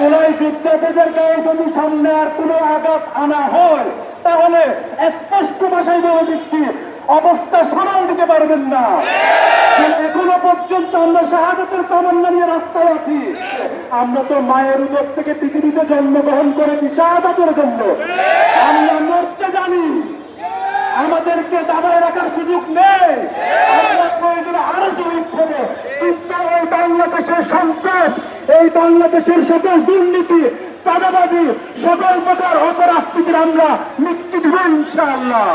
নির্যাতনের গায়ে যদি সামনে আর কোনো আঘাত আনা হয়, তাহলে স্পষ্ট ভাষায় বলে দিচ্ছি, অবস্থা সামাল দিতে পারবেন না। এখনও পর্যন্ত আমরা শাহাদাতের তামান্না নিয়ে রাস্তায় আছি। আমরা তো মায়ের উদর থেকে পৃথিবীতে জন্মগ্রহণ করেছি শাহাদাতের জন্য। আমরা মরতে জানি। আমাদেরকে দাবায় রাখার সুযোগ নেই। আমরা প্রয়োজনে আরও শহীদ হব। কিন্তু সন্ত্রাস এই বাংলাদেশের সকল দুর্নীতি চাঁদাবাজি সকল প্রকার অপরাধীদের আমরা মৃত্যু দেব ইনশাআল্লাহ।